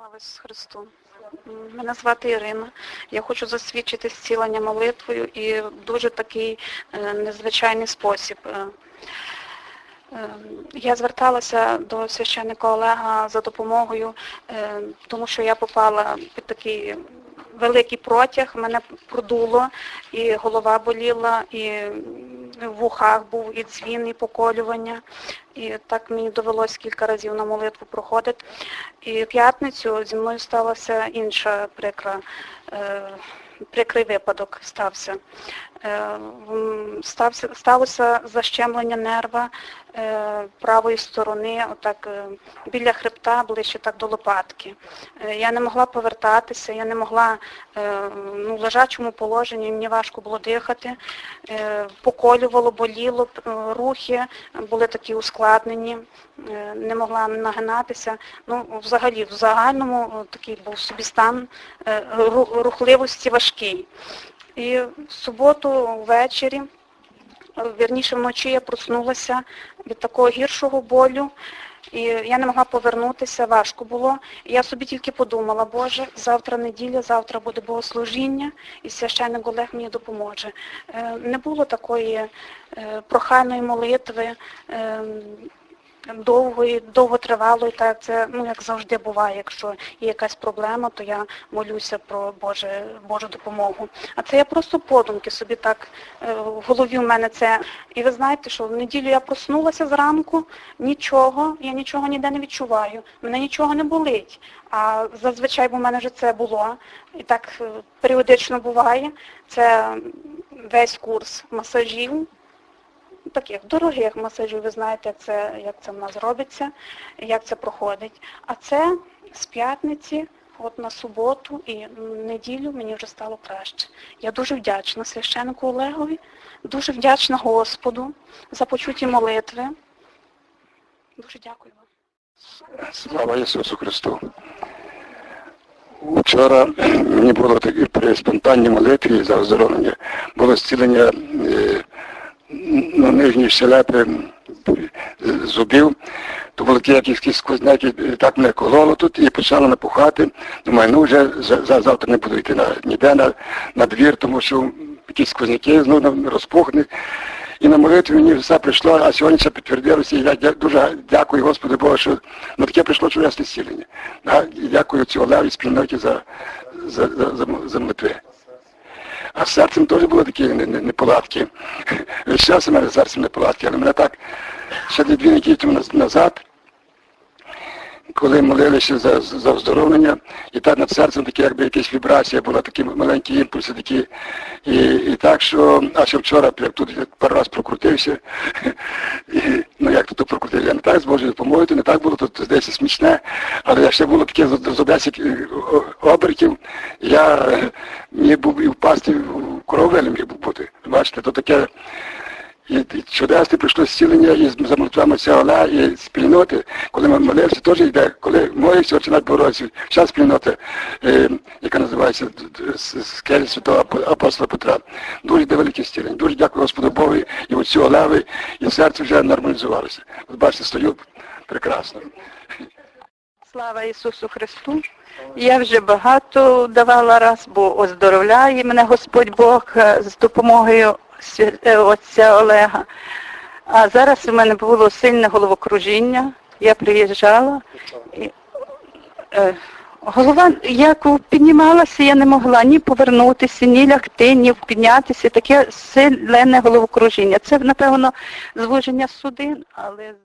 Слава Ісусу Христу. Мене звати Ірина. Я хочу засвідчити зцілення молитвою і в дуже такий е, незвичайний спосіб. Е, е, Я зверталася до священника Олега за допомогою, тому що я попала під такий великий протяг, мене продуло, і голова боліла, і в вухах був і дзвін, і поколювання. І так мені довелось кілька разів на молитву проходити. І в п'ятницю зі мною сталася інша прикра, е, прикрий випадок стався. Е. Сталося защемлення нерва е, правої сторони, отак е, біля хребта, ближче так до лопатки. Я не могла повертатися, я не могла ну, в лежачому положенні, мені важко було дихати, поколювало, боліло, рухи були такі ускладнені, не могла нагинатися. Ну, взагалі, в загальному такий був собі стан рухливості важкий. І в суботу ввечері, вірніше вночі я проснулася від такого гіршого болю. І я не могла повернутися, важко було. Я собі тільки подумала, Боже, завтра неділя, завтра буде богослужіння, і священник Олег мені допоможе. Е, Не було такої е, прохальної молитви, е, довгої, довготривалої, так це ну як завжди буває, якщо є якась проблема, то я молюся про Боже, Божу допомогу. А це я просто подумки собі так е, в голові в мене це. І ви знаєте, що в неділю я проснулася зранку, нічого, я нічого ніде не відчуваю, мене нічого не болить. А зазвичай бо в мене вже це було, і так е, періодично буває. Це весь курс масажів, таких дорогих масажів, ви знаєте, як це, як це в нас робиться, як це проходить. А це з п'ятниці, от на суботу і неділю мені вже стало краще. Я дуже вдячна священнику Олегові, дуже вдячна Господу за почуті молитви. Дуже дякую вам. Слава Ісусу Христу. Вчора мені було таке при спонтанній молитві за оздоровлення, було зцілення е, на нижній щелепи зубів, то були якісь сквозняки, е, так мене кололо тут і почало напухати. Думаю, ну вже за, за- завтра не буду йти на, ніде на, на двір, тому що якісь сквозняки знову розпухнуть. І на молитві мені все прийшло, а сьогодні це підтвердилося. І я дуже дякую Господу Богу, що ну, таке прийшло чудесне зцілення. І дякую цю Олеві спільноті за, за, за, за, за молитви. А з серцем теж були такі не- не- неполадки. Весь у мене з серцем неполадки, але мене так ще дві неділі тому назад, коли молилися за, за оздоровлення, і так над серцем такі, якби якась вібрація була, такі маленькі імпульси такі. І, і так, що, а ще вчора, як тут пару раз прокрутився, і, як тут прокрутився, я не так з Божою допомогою, то не так було, тут здається смішне, але я ще було таке за 10 е, обертів, я е, міг був і впасти в коровелі міг був бути. Бачите, то таке і, і чудесне прийшло зцілення і з- за молитвами Оля, і спільноти, коли ми молився, теж йде, коли молився починати боротися, вся спільнота, е, яка називається д- скелі святого апостола Петра. Дуже йде велике зцілення. Дуже дякую Господу Богу і отцю Олеви, і серце вже нормалізувалося. От бачите, стою прекрасно. Слава Ісусу Христу. Я вже багато давала раз, бо оздоровляє мене Господь Бог е, з допомогою е, отця Олега. А зараз у мене було сильне головокружіння. Я приїжджала. І, е, голова, як піднімалася, я не могла ні повернутися, ні лягти, ні піднятися. Таке сильне головокружіння. Це, напевно, звуження судин, але